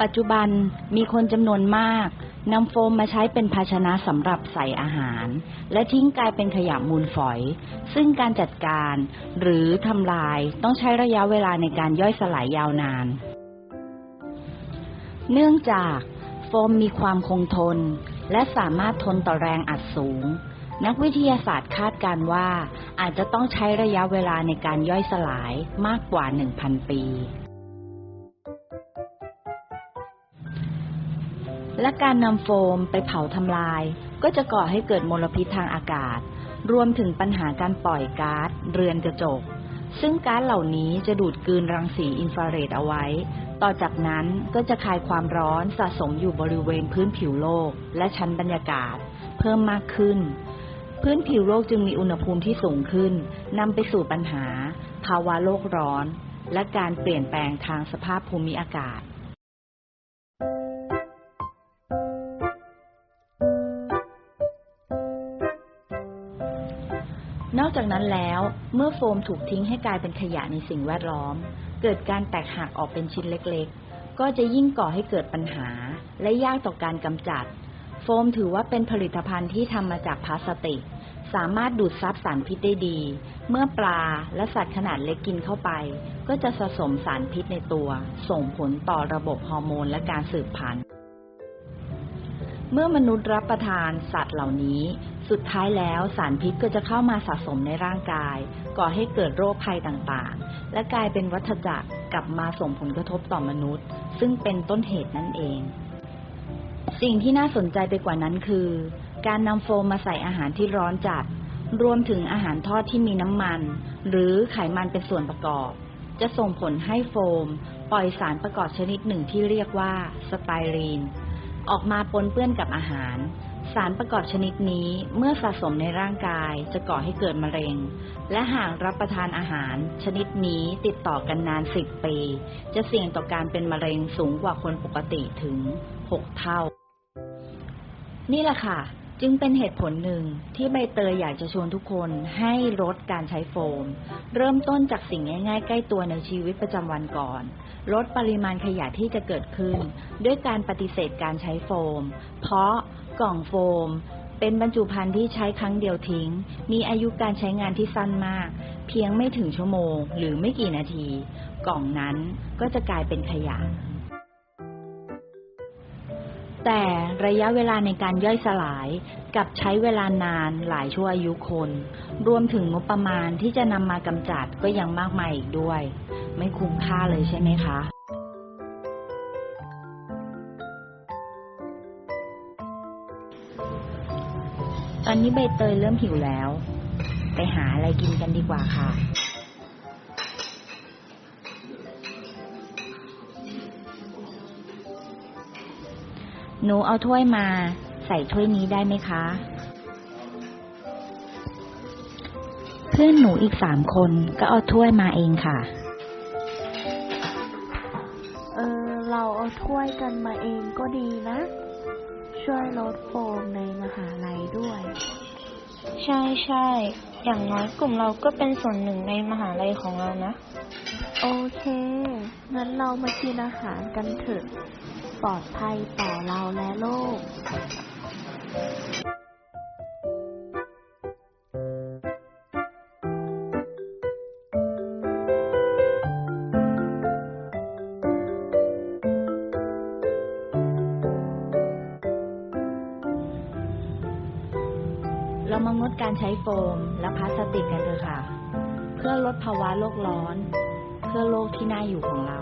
ปัจจุบันมีคนจำนวนมากนำโฟมมาใช้เป็นภาชนะสำหรับใส่อาหาร และทิ้งกลายเป็นขยะมูลฝอย ซึ่งการจัดการหรือทำลายต้องใช้ระยะเวลาในการย่อยสลายยาวนาน เนื่องจากโฟมมีความคงทน และสามารถทนต่อแรงอัดสูง นักวิทยาศาสตร์คาดการว่าอาจจะต้องใช้ระยะเวลาในการย่อยสลายมากกว่า 1,000 ปี และการนำโฟมไปเผาทำลาย ก็จะก่อให้เกิดมลพิษทางอากาศ รวมถึงปัญหาการปล่อยก๊าซเรือนกระจก ซึ่งก๊าซเหล่านี้จะดูดกลืนรังสีอินฟราเรดเอาไว้ ต่อจากนั้นก็จะคายความร้อนสะสมอยู่บริเวณพื้นผิวโลก และชั้นบรรยากาศ เพิ่มมากขึ้น พื้นผิวโลกจึงมีอุณหภูมิที่สูงขึ้นนำไปสู่ปัญหา ภาวะโลกร้อน และการเปลี่ยนแปลงทางสภาพภูมิอากาศ นอกจากนั้นแล้ว เมื่อโฟมถูกทิ้งให้กลายเป็นขยะในสิ่งแวดล้อม เกิดการแตกหักออกเป็นชิ้นเล็กๆ ก็จะยิ่งก่อให้เกิดปัญหา และยากต่อการกำจัด โฟมถือว่าเป็นผลิตภัณฑ์ที่ทำมาจากพลาสติก สามารถดูดซับสารพิษได้ดี เมื่อปลาและสัตว์ขนาดเล็กกินเข้าไป ก็จะสะสมสารพิษในตัว ส่งผลต่อระบบฮอร์โมนและการสืบพันธุ์เมื่อมนุษย์รับประทานสัตว์เหล่านี้ สุดท้ายแล้วสารพิษก็จะเข้ามาสะสมในร่างกาย ก่อให้เกิดโรคภัยต่างๆ และกลายเป็นวัฏจักรกลับมาส่งผลกระทบต่อมนุษย์ ซึ่งเป็นต้นเหตุนั่นเอง สิ่งที่น่าสนใจไปกว่านั้นคือ การนำโฟมมาใส่อาหารที่ร้อนจัด รวมถึงอาหารทอดที่มีน้ำมัน หรือไขมันเป็นส่วนประกอบ จะส่งผลให้โฟม ปล่อยสารประกอบชนิดหนึ่งที่เรียกว่าสไตรีน ออกมาปนเปื้อนกับอาหาร สารประกอบชนิดนี้เมื่อสะสมในร่างกายจะก่อให้เกิดมะเร็ง และหากรับประทานอาหาร ชนิดนี้ติดต่อกันนาน10ปี จะเสี่ยงต่อการเป็นมะเร็งสูงกว่าคนปกติถึง6เท่า นี่แหละค่ะ จึงเป็นเหตุผลหนึ่งที่ใบเตยอยากจะชวนทุกคนให้ลดการใช้โฟม เริ่มต้นจากสิ่งง่ายๆ ใกล้ตัวในชีวิตประจำวันก่อนลดปริมาณขยะที่จะเกิดขึ้น ด้วยการปฏิเสธการใช้โฟม เพราะ กล่องโฟม เป็นบรรจุภัณฑ์ที่ใช้ครั้งเดียวทิ้ง มีอายุการใช้งานที่สั้นมาก เพียงไม่ถึงชั่วโมง หรือไม่กี่นาที กล่องนั้นก็จะกลายเป็นขยะ แต่ระยะเวลาในการย่อยสลายกับใช้เวลานานหลายชั่วอายุคน รวมถึงงบประมาณที่จะนำมากำจัดก็ยังมากมายอีกด้วย ไม่คุ้มค่าเลยใช่ไหมคะ อนนี้ใบเตยเริ่มหิวแล้ว ไปหาอะไรกินกันดีกว่าค่ะ หนูเอาถ้วยมา ใส่ถ้วยนี้ได้ไหมคะ เพื่อนหนูอีกสามคนก็เอาถ้วยมาเองค่ะ เออ เราเอาถ้วยกันมาเองก็ดีนะ ช่วยลดโฟมในมหาลัยด้วย ใช่ใช่ อย่างน้อยกลุ่มเราก็เป็นส่วนหนึ่งในมหาลัยของเรานะ โอเค งั้นเรามากินอาหารกันเถอะ ปลอดภัยต่อเราและโลก เรามางดการใช้โฟมและพลาสติกกันเถอะค่ะ เพื่อลดภาวะโลกร้อน เพื่อโลกที่น่าอยู่ของเรา